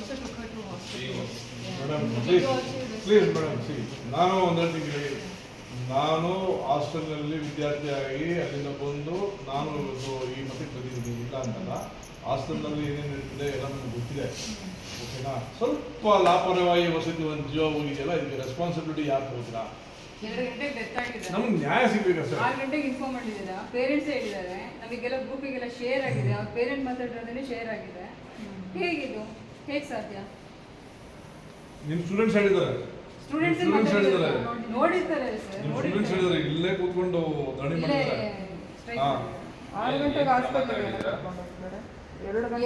also took her to hospital. Madam please madam see ನಾನು ಒಂದೆರಡು ನಾನು ಹಾಸ್ಟೆಲ್ನಲ್ಲಿ ವಿದ್ಯಾರ್ಥಿಯಾಗಿ ಅಲ್ಲಿಂದ ಬಂದು ನಾನು ಇವತ್ತು ಈ ಮತ್ತೆ ಬಂದಿದ್ದೀನಿ ಇಲ್ಲ ಅಂತಲ್ಲ ಹಾಸ್ಟೆಲ್ನಲ್ಲಿ ಏನೇನು ಇರ್ತದೆ ಎಲ್ಲ ನನಗೆ ಗೊತ್ತಿದೆ ಓಕೆನಾ ಸ್ವಲ್ಪ ಲಾಪರವಾಗಿ ವಸತಿ ಒಂದು ಜೀವ ಹೋಗಿದೆಯಲ್ಲ ಇದಕ್ಕೆ ರೆಸ್ಪಾನ್ಸಿಬಿಲಿಟಿ ಯಾರು ಹೋಗ್ತೀರಾ ಎರಡು ಗಂಟೆಗೆ ಡೆತ್ ಆಗಿದೆ ನಮ್ಗೆ ನ್ಯಾಯ ಸಿಗ್ಬೇಕು ಸರ್ ಆರು ಗಂಟೆಗೆ ಇನ್ಫಾರ್ಮ್ ಮಾಡಿದ್ದೀರಾ ಪೇರೆಂಟ್ಸ್ ಹೇಳಿದ್ದಾರೆ ನಮಗೆಲ್ಲ ಗ್ರೂಪಿಗೆಲ್ಲ ಶೇರ್ ಆಗಿದೆ ಅವ್ರ ಪೇರೆಂಟ್ ಮಾತಾಡೋದ್ರಲ್ಲಿ ಶೇರ್ ಆಗಿದೆ ಹೇಗಿದು ಹೇಗೆ ಸಾಧ್ಯ? ನಿಮ್ಮ ಸ್ಟೂಡೆಂಟ್ಸ್ ಹೇಳಿದ್ದಾರೆ. ಸ್ಟೂಡೆಂಟ್ಸ್ ಸ್ಟೂಡೆಂಟ್ಸ್ ಹೇಳಿದ್ದಾರೆ. ನೋಡಿರ್ತಾರೆ ಸರ್ ನಿಮ್ಮ ಸ್ಟೂಡೆಂಟ್ಸ್ ಹೇಳಿದ್ದಾರೆ ಇಲ್ಲೇ ಕೂತ್ಕೊಂಡು ಧರಣಿ ಇಲ್ಲೇ ಮಾಡಿದ್ದಾರೆ. strike ಆರು ಗಂಟೆಗೆ ಆಸ್ಪತ್ರೆಗೆ ಕರ್ಕೊಂಡು ಹೋಗ್ತಾರೆ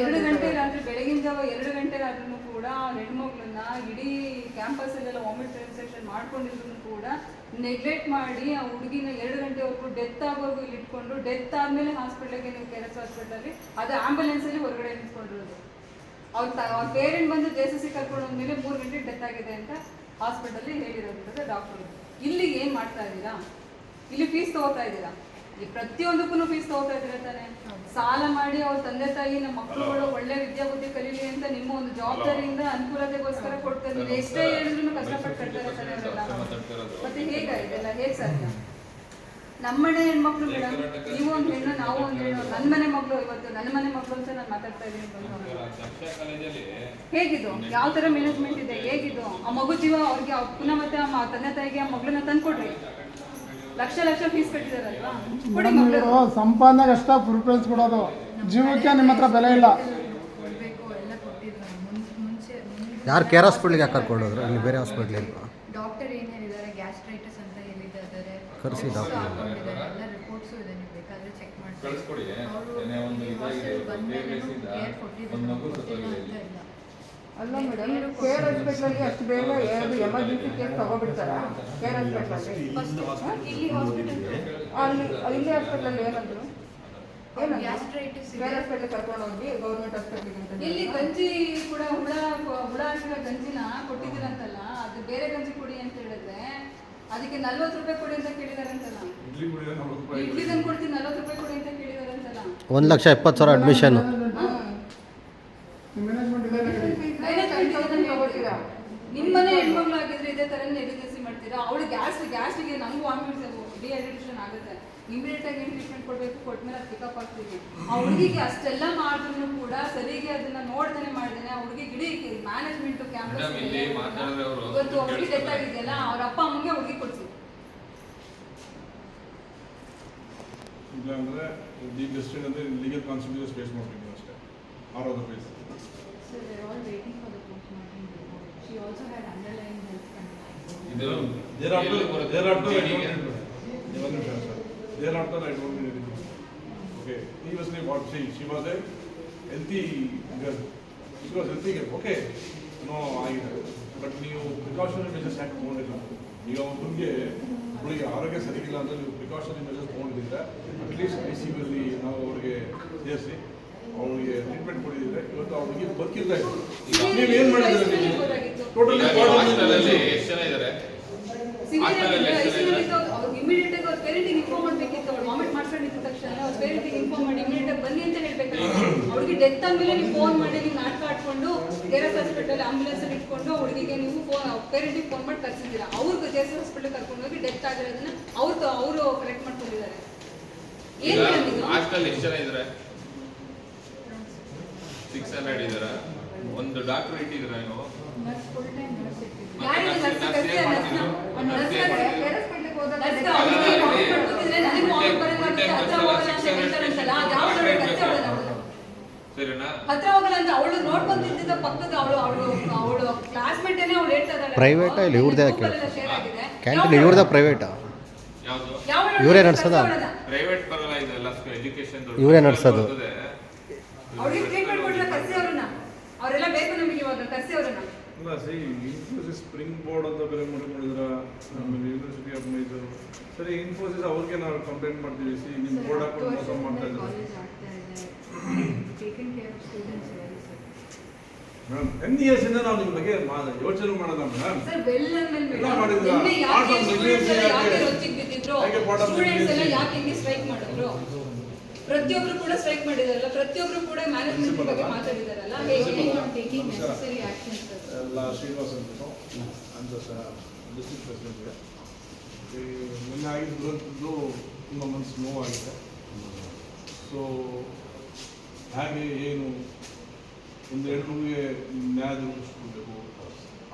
ಎರಡು ಗಂಟೆ ರಾತ್ರಿ ಬೆಳಗಿನ ಜಾವ ಎರಡು ಗಂಟೆ ರಾತ್ರಿನೂ ಕೂಡ ಆ ಹೆಣ್ಮಕ್ಳನ್ನ ಇಡೀ ಕ್ಯಾಂಪಸ್ ಅಲ್ಲೆಲ್ಲ ವಾಮಿಟ್ ಸೆನ್ಸೇಷನ್ ಮಾಡ್ಕೊಂಡಿದ್ರು ಕೂಡ ನೆಗ್ಲೆಕ್ಟ್ ಮಾಡಿ ಆ ಹುಡುಗಿನ ಎರಡು ಗಂಟೆವರೆಗೂ ಡೆತ್ ಆಗೋವರೆಗೂ ಇಲ್ಲಿ ಇಟ್ಕೊಂಡು ಡೆತ್ ಆದ್ಮೇಲೆ ಹಾಸ್ಪಿಟಲ್ಗೆ ನೀವು ಕೆಲಸ ಹಾಸ್ಪಿಟಲ್ ಅದು ಆಂಬ್ಯುಲೆನ್ಸ್ ಅಲ್ಲಿ ಹೊರಗಡೆ ನಿಂತ್ಕೊಂಡಿರೋದು. ಅವ್ರ ತ ಅವ್ರ ಪೇರೆಂಟ್ ಬಂದು ಜೆ ಸಿ ಸಿ ಕರ್ಕೊಂಡು ಹೋದ್ಮೇಲೆ ಮೂರು ಗಂಟೆ ಡೆತ್ ಆಗಿದೆ ಅಂತ ಹಾಸ್ಪಿಟಲ್ ಹೇಳಿರೋದು ಡಾಕ್ಟರ್ ಇಲ್ಲಿ ಏನ್ ಮಾಡ್ತಾ ಇದ್ದೀರಾ? ಇಲ್ಲಿ ಫೀಸ್ ತಗೋತಾ ಇದ್ದೀರಾ? ಈ ಪ್ರತಿಯೊಂದಕ್ಕೂ ಫೀಸ್ ತಗೋತಾ ಇದ್ದೀರಾ ತಾನೆ? ಸಾಲ ಮಾಡಿ ಅವ್ರ ತಂದೆ ತಾಯಿ ನಮ್ಮ ಮಕ್ಕಳುಗಳು ಒಳ್ಳೆ ವಿದ್ಯಾಬುದ್ಧಿ ಕಲೀಲಿ ಅಂತ ನಿಮ್ಮ ಒಂದು ಜವಾಬ್ದಾರಿಯಿಂದ ಅನುಕೂಲತೆಗೋಸ್ಕರ ಕೊಡ್ತಾ ಇದ್ದೀರಿ? ಎಷ್ಟೇ ಹೇಳಿದ್ರು ಕಷ್ಟಪಟ್ಟು ಕಟ್ತಾರೆ ತಾನೆ ಅವರೆಲ್ಲ ಮತ್ತೆ ಹೇಗಾಯ್ತಲ್ಲ ಇದೆಲ್ಲ ಹೇಗ್ ಸಾಧ್ಯ? ನಮ್ಮನೆ ಹೆಣ್ಮಕ್ಳು ಮೇಡಮ್ ನೀವು ಒಂದು ಹೆಣ್ಣು ನಾವು ಒಂದು ಹೆಣ್ಣು ನನ್ನ ಮನೆ ಮಗಳು ಇವತ್ತು ನನ್ನ ಮನೆ ಮಗಳು ಅಂತ ನಾನು ಮಾತಾಡ್ತಾ ಇದ್ದೀನಿ ಹೇಗಿದು? ಯಾವ ತರ ಮ್ಯಾನೇಜ್ಮೆಂಟ್ ಇದೆ? ಹೇಗಿದು? ಆ ಮಗು ಜೀವ ಅವ್ರಿಗೆ ಅವ್ರ್ ಪುನಃ ಮತ್ತೆ ಆ ತಂದೆ ತಾಯಿಗೆ ಆ ಮಗಳನ್ನ ತಂದ್ಕೊಡ್ರಿ. ಲಕ್ಷ ಲಕ್ಷ ಫೀಸ್ ಕಟ್ಟಿದಾರಲ್ವಾ? ಸಂಪಾದನೆ ಸಂಪಾದನೆಗೆ ಅಷ್ಟೇ ಪ್ರಿಫರೆನ್ಸ್ ಕೊಡೋದು. ಜೀವಕ್ಕೆ ನಿಮ್ಮ ಹತ್ರ ಬೆಲೆ ಇಲ್ಲ. ಕೊಡ್ಬೇಕು ಎಲ್ಲ ಕೊಟ್ಟಿದ್ರು ಮುನ್- ಮುಂಚೆ ಯಾರು ಕೇರ್ ಹಾಸ್ಪಿಟ್ಲಿಗೆ ಯಾಕೆ ಕರ್ಕೊಂಡು ಹೋದ್ರು? ಇಲ್ಲಿ ಬೇರೆ ಹಾಸ್ಪಿಟ್ಲ್ ಇಲ್ವಾ ಡಾಕ್ಟರ್ ಏನ್ ಹೇಳಿದ್ದಾರೆ ಗ್ಯಾಸ್ಟ್ರೈಟಿಸ್ ಅಂತ ಹೇಳಿದ್ದಾರೆ ಕರ್ಸಿ Drugs doctor. ಹಾಕೊಂಡಿದ್ದಾರೆ. ಎಲ್ಲ ರಿಪೋರ್ಟ್ಸು ಇದೆ ನೀವು ಬೇಕಾದ್ರೆ ಚೆಕ್ ಡಾಕ್ಟರ್. ಕಳಿಸ್ಕೊಡಿ. ಏನೇ ಒಂದು ಇದಾಗಿದೆ ಬೇಸಿಂದ ಕೇರ್ ಒಂದು ಮಗು ಸತ್ತೋಗಿದೆ ಇಲ್ಲಿ. ಅಲ್ಲ ಮೇಡಮ್ ಕೇರ್ ಹಾಸ್ಪಿಟ್ಲಲ್ಲಿ ಅಷ್ಟು ಬೇಗ ಯಾರು ಎಮರ್ಜೆನ್ಸಿ ಕೇರ್ ತಗೋಬಿಡ್ತಾರಾ? ಕೇರ್ ಹಾಸ್ಪಿಟ್ಲಲ್ಲಿ ಇಲ್ಲಿ ಹಾಸ್ಪಿಟಲ್ ಅಲ್ಲಿ. ಇಲ್ಲಿ ಹಾಸ್ಪಿಟ್ಲಲ್ಲಿ ಏನಂದ್ರು? ಏನಂದ್ರು? ಗ್ಯಾಸ್ಟ್ರೈಟಿಸ್ ಕೇರ್ ಹಾಸ್ಪಿಟ್ಲ್ ಕರ್ಕೊಂಡು ಹೋಗಿ ಗೌರ್ಮೆಂಟ್ ಹಾಸ್ಪಿಟ್ಲಿಗೆ ಅಂತ ಇಲ್ಲಿ? ಗಂಜಿ ಕೂಡ ಹುಳ ಹುಳ ಹಾಕಿರೋ ಗಂಜಿನ ಕೊಟ್ಟಿದ್ದೀರಂತಲ್ಲ ಅದು ಬೇರೆ ಗಂಜಿ ಕೊಡಿ ಅಂತ ಹೇಳಿದ್ರೆ ಅದಕ್ಕೆ ನಲ್ವತ್ತು ರೂಪಾಯಿ ಕೊಡಿ ಅಂತ ಕೇಳಿದಾರಂತಲ್ಲ. ಇಡ್ಲಿ ನಲ್ವತ್ತು ರೂಪಾಯಿ ಇಡ್ಲಿ ತಂದು ಕೊಡ್ತೀನಿ ನಲ್ವತ್ತು ರೂಪಾಯಿ ಕೊಡಿ ಅಂತ ಕೇಳಿದಾರಂತಲ್ಲ. ಒಂದು ಲಕ್ಷ ಎಪ್ಪತ್ತು ಸಾವಿರ ಅಡ್ಮಿಷನ್ ನಿಮ್ಮನೆ ಹೆಣ್ಮಕ್ಳು ಆಗಿದ್ರೆ ಇದೇ ಥರ ನೆಗ್ಲಿಜೆನ್ಸಿ ಮಾಡ್ತೀರಾ? ಅವಳು ಗ್ಯಾಸ್ ಗ್ಯಾಸ್ಗೆ ನಮಗೂ ವಾಮಿಟ್ಸ್ ಡಿಹೈಡ್ರೇಷನ್ ಆಗುತ್ತೆ. ಇಮಿಡಿಯೇಟ್ ಆಗಿ ಏನು ಟ್ರೀಟ್ಮೆಂಟ್ ಕೊಡಬೇಕು? ಕೊಟ್ಮೇಲೆ ಅದು ಪಿಕಪ್ ಆಗ್ತೀವಿ. ಆ ಹುಡುಗಿಗೆ ಅಷ್ಟೆಲ್ಲ ಮಾಡಿದ್ರು ಕೂಡ ಸರಿಗೆ ಅದನ್ನ ಆ ಹುಡುಗಿ ಇಡೀ ಮ್ಯಾನೇಜ್ಮೆಂಟ್ ಕ್ಯಾಂಪಸ್ Madam, ಇಲ್ಲಿ ಮಾತಾಡಿದ್ರೆ ಅವ್ರು ಇವತ್ತು ಹುಡುಗಿ ಡೆತ್ ಆಗಿದೆಯಲ್ಲ ಅವ್ರ ಅಪ್ಪ ಅಮ್ಮಗೆ ಹುಡುಗಿ ಕೊಡ್ಸಿ ಇಲ್ಲ ಅಂದರೆ ದಿ ಡಿಸ್ಟ್ರಿಕ್ಟ್ ಅಂದರೆ ಲೀಗಲ್ ಕಾನ್ಸಿಕ್ವೆನ್ಸಸ್ ಫೇಸ್ ಮಾಡ್ತೀವಿ ಅಷ್ಟೇ are are face So they're all waiting for the postmortem report. She also had underlying health conditions. ಇದು ದೇರ್ ಆಫ್ಟರ್ ಎಲ್ಲಿ ಬರುತ್ತೆ? There after I ಜೀನಿಗೆ? ಡೋಂಟ್ ಒಂದು ನಿಮಿಷ sir there after I don't need anything okay previously what she she was a healthy girl she was healthy okay no ಆಗಿದೆ but ನೀವು precautionary measures ಯಾಕೆ ತೊಗೊಂಡಿಲ್ಲ? ನೀವು ಅವರಿಗೆ ಅವಳಿಗೆ ಆರೋಗ್ಯ ಸರಿಗಿಲ್ಲ ಅಂತ ನೀವು ಪ್ರಿಕಾಷನರಿ ಮೆಜರ್ಸ್ ತೊಗೊಂಡಿದ್ದರೆ? ಅಟ್ಲೀಸ್ಟ್ ಐ ಸಿ ಯುಲ್ಲಿ ನಾವು ಅವ್ರಿಗೆ ಸೇರಿಸಿ ಅವಳಿಗೆ ಟ್ರೀಟ್ಮೆಂಟ್ ಕೊಡಿದ್ರೆ ಇವತ್ತು ಅವಳಿಗೆ ಬದುಕಿರ್ತಾ ನೀವು ಏನು ಮಾಡಿದ್ರೆ ನೀವು? ಟೋಟಲಿ ಎಷ್ಟು ಜನ ಇದ್ದಾರೆ ಹಾಸ್ಟೆಲಲ್ಲಿ ಎಷ್ಟು ಜನ ಇದ್ದಾರೆ? ಅವ್ರಿಗೆ ಇಮಿಡಿಯೇಟ್ ಆಗಿ ಅವ್ರ ಪೇರೆಂಟಿಗೆ ಇನ್ಫಾರ್ಮ್ ಮಾಡ್ಬೇಕಿತ್ತು. ಅವ್ರು ವಾಮಿಟ್ ಮಾಡ್ಕೊಂಡಿದ್ದ ತಕ್ಷಣ ಅವ್ರ ಪೇರೆಂಟಿಗೆ ಇನ್ಫಾರ್ಮ್ ಮಾಡಿ ಇಮಿಡಿಯೇಟ್ ಆಗಿ ಬನ್ನಿ ಅಂತ ಹೇಳ್ಬೇಕಾಗಿತ್ತು ಅವ್ರಿಗೆ ಡೆತ್ ಆದ್ಮೇಲೆ ನೀವು ಫೋನ್ ಮಾಡಿ ನೀವು ನಾಟಕ ಆಡ್ಕೊಂಡು ಕೆರೆಸ್ ಹಾಸ್ಪಿಟಲ್ ಆಂಬುಲೆನ್ಸ್ ಅಲ್ಲಿ ಇಟ್ಕೊಂಡು ಹುಡುಗಿಗೆ ನೀವು ಫೋನ್ ಪೇರೆಂಟಿಗೆ ಫೋನ್ ಮಾಡಿ ಕರ್ಸಿದ್ದೀರಾ? ಅವ್ರಿಗೆ ಜೆ ಎಸ್ ಹಾಸ್ಪಿಟಲ್ ಕರ್ಕೊಂಡು ಹೋಗಿ ಡೆತ್ ಆಗಿರೋದನ್ನ ಅವ್ರು ಅವರು ಕರೆಕ್ಟ್ ಮಾಡ್ಕೊಂಡಿದ್ದಾರೆ. ಏನ್ ಹಾಸ್ಟೆಲ್ ಎಷ್ಟು ಜನ ಇದ್ದಾರೆ ಸಿಕ್ಸ್ ಹಂಡ್ರೆಡ್ ಇದಾರ ಒಂದು ಡಾಕ್ಟರ್ ಇಟ್ಟಿದ್ದೀರಾ ನೀವು? Nurse ಇಲ್ಲಿ ಇವ್ರದೇ? ಕ್ಯಾಂಟೀನ್ ಇವ್ರದ ಪ್ರೈವೇಟಾ ಯಾವುದು? ಇವರೇ ನಡೆಸೋದು? ಇವ್ರೇ ಕರ್ಸಿ ಪ್ರೈವೇಟ್ ಬರಲ್ಲ ಇದೆಲ್ಲ ಎಜುಕೇಶನ್ ಇವ್ರೇ ನಡ್ಸೋದು. ಸ್ಪ್ರಿಂಗ್ ಬೋರ್ಡ್ ಅಂತ ಬೇರೆ ಮೈಸೂರು ಸರಿ ಇನ್ಫೋಸಿಸ್ ಅವ್ರಿಗೆ ನಾವು ಕಂಪ್ಲೇಂಟ್ ಮಾಡ್ತೀವಿ ಸಿ ನಿಮ್ಮ ಬೋರ್ಡ್ ಹಾಕೊಂಡು ಮೋಸ ಮಾಡ್ತಾ ವರ್ಷದಿಂದ ಇದ್ದಾರೆ. college ಆಗ್ತಾ ಇದೆ. ಮೇಡಮ್ ಇಂದ ನಾವು ನಿಮ್ಮ ಬಗ್ಗೆ ಯೋಚನೆ ಮಾಡೋದ ಮೇಡಮ್ ಸರ್ ಎಲ್ಲ ಮೇಡಮ್ ಮಾಡಿದ್ರಾ? ಪ್ರತಿಯೊಬ್ರು ಕೂಡ ಸ್ಟ್ರೈಕ್ ಮಾಡಿದಾರಲ್ಲ ಪ್ರತಿಯೊಬ್ರು ಕೂಡ ಮ್ಯಾನೇಜ್ಮೆಂಟ್ ಬಗ್ಗೆ ಅಲ್ಲ? ಮಾತಾಡಿದಾರಲ್ಲ ಎಲ್ಲ ಶ್ರೀನಿವಾಸ್ ಅಂತ. ಅಂತ ಡಿಸ್ಟ್ರಿಕ್ಟ್ ಪ್ರೆಸಿಡೆಂಟ್ಗೆ ಈ ನಿನ್ನೆ ಆಗಿದ್ದು ತುಂಬ ಮನಸ್ಸು ನೋವಾಗಿದೆ. ಸೊ ಹೇಗೆ ಏನು ಒಂದು ಹೆಣ್ಮಗುಗೆ ನ್ಯಾಯ ದೊರಕಿಸ್ಕೊಳ್ಬೇಕು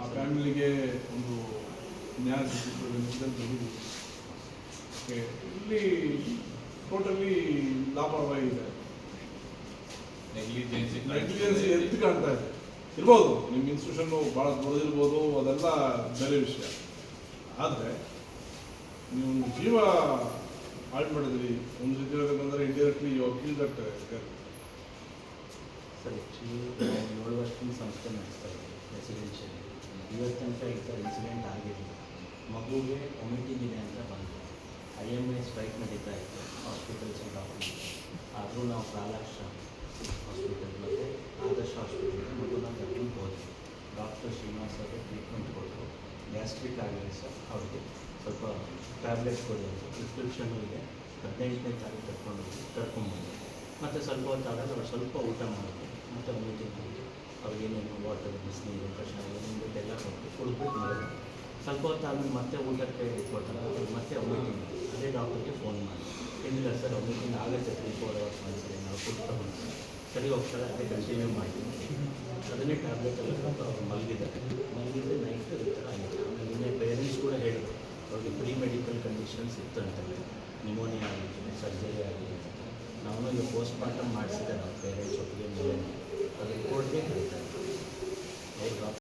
ಆ ಫ್ಯಾಮಿಲಿಗೆ ಒಂದು ನ್ಯಾಯ ದೊರಕಿಸ್ಕೊಳ್ಬೇಕು ಇಲ್ಲಿ ಟೋಟಲಿ ಲಾಭವಾಗಿದೆ ಇದೆ ನೆಗ್ಲಿಜೆನ್ಸಿ ನೆಗ್ಲಿಜೆನ್ಸಿ ಎದ್ದು ಕಾಣ್ತಾ ಇದೆ. ಇರ್ಬೋದು ನಿಮ್ಮ ಇನ್ಸ್ಟಿಟ್ಯೂಷನ್ನು ಭಾಳ ದೊಡ್ಡದಿರ್ಬೋದು ಅದೆಲ್ಲ ಬೇರೆ ವಿಷಯ. ಆದರೆ ನೀವು ಒಂದು ಜೀವ ಹಾಳು ಮಾಡಿದ್ರಿ ಒಂದು ರೀತಿ ಹೇಳ್ಬೇಕಂದ್ರೆ indirectly you feel that sir actually ಏಳು ವರ್ಷದಿಂದ ಸಂಸ್ಥೆ ನಡೆಸ್ತಾ ಇದ್ದೀವಿ ರೆಸಿಡೆನ್ಷಿಯಲ್ ಇವತ್ತು ತನಕ ಈ ಥರ ಇನ್ಸಿಡೆಂಟ್ ಆಗಿರಲಿಲ್ಲ. ಮಗುಗೆ ವಾಮಿಟಿಂಗ್ ಇದೆ ಅಂತ ಬಂತು. ಐ ಎಂ ಎ ಸ್ಟ್ರೈಕ್ ನಡೀತಾ ಇತ್ತು ಹಾಸ್ಪಿಟಲ್ಸ್ ಡಾಕ್ಟರ್ ಆದರೂ ನಾವು ಪ್ರಾಲಾಕ್ಷ ಹಾಸ್ಪಿಟಲ್ ಮತ್ತು ಆದರ್ಶ ಹಾಸ್ಪಿಟಲ್ಗೆ ಮಗುನ ಕರ್ಕೊಂಡು ಹೋದ್ವಿ. ಡಾಕ್ಟರ್ ಶ್ರೀನಿವಾಸ್ ಅವರು ಟ್ರೀಟ್ಮೆಂಟ್ ಕೊಟ್ಟರು. ಗ್ಯಾಸ್ಟ್ರಿಕ್ ಆಗಿದೆ ಸರ್ ಅವ್ರಿಗೆ. ಸ್ವಲ್ಪ ಟ್ಯಾಬ್ಲೆಟ್ಸ್ ಕೊಡಿ ಅಂತ. ಪ್ರಿಸ್ಕ್ರಿಪ್ಷನ್ ಇದೆ. ಹದಿನೆಂಟನೇ ತಾರೀಕು ಕರ್ಕೊಂಡು ಹೋಗಿ ಕರ್ಕೊಂಡ್ಬಂದು ಮತ್ತು ಸ್ವಲ್ಪ ಹೊತ್ತಾದಾಗ ಅವ್ರು ಸ್ವಲ್ಪ ಊಟ ಮಾಡಿದ್ರು. ಮತ್ತು ಮೀಟಿಂಗ್ ಮಾಡಿ ಅವ್ರಿಗೇನೇನು ವಾಟರ್ ಬಿಸಿನೀರು, ಕಷಾಯ, ಏನೇನು ಎಲ್ಲ ಕೊಟ್ಟು ಕುಡಿದ್ಬಿಟ್ಟು ಮಾಡಿದ್ರು ಸ್ವಲ್ಪ ಹೊತ್ತಾದ್ಮೇಲೆ ಮತ್ತೆ ಊಟಕ್ಕೆ ಕೊಟ್ಟಾಗ ಅವ್ರು ಮತ್ತೆ ಮೀಟಿಂಗ್ ಅದೇ ಡಾಕ್ಟರ್ಗೆ ಫೋನ್ ಮಾಡಿ ಇಲ್ಲ ಸರ್ ಮೀಟಿಂಗ್ ಆಗುತ್ತೆ ತ್ರೀ ಫೋರ್ ಅವರ್ಸ್ ಒಂದ್ಸರಿ ನಾವು ಫುಡ್ ತಗೊಂಡು. ಸರಿ, ಹೋಗ್ತಾರೆ, ಅದೇ ಕಂಟಿನ್ಯೂ ಮಾಡಿ ಅದನ್ನೇ ಟ್ಯಾಬ್ಲೆಟ್ ಎಲ್ಲ ಅವ್ರು ಮಲಗಿದ್ದಾರೆ. ಮಲಗಿದ್ರೆ ನೈಟ್ ಈ ಥರ ಆಯಿತು ಆಮೇಲೆ ನಿನ್ನೆ ಪೇರೆಂಟ್ಸ್ ಕೂಡ ಹೇಳಿದ್ರು ಅವ್ರಿಗೆ ಪ್ರೀ ಕಂಡೀಷನ್ಸ್ ಇತ್ತು ಅಂತೇಳಿ ನಿಮೋನಿಯಾ ಆಗಿತ್ತು ಸರ್ಜರಿ ಆಗಿದೆ ನಾವು ಈಗ ಪೋಸ್ಟ್ ಮಾರ್ಟಮ್ ಮಾಡಿಸಿದ್ದೆ ನಾವು ಪೇರೆಂಟ್ಸ್ ಒಟ್ಟಿಗೆ ಮೇಲೆ ಅದು ರಿಪೋರ್ಟ್ಗೆ ಕರೀತಾರೆ.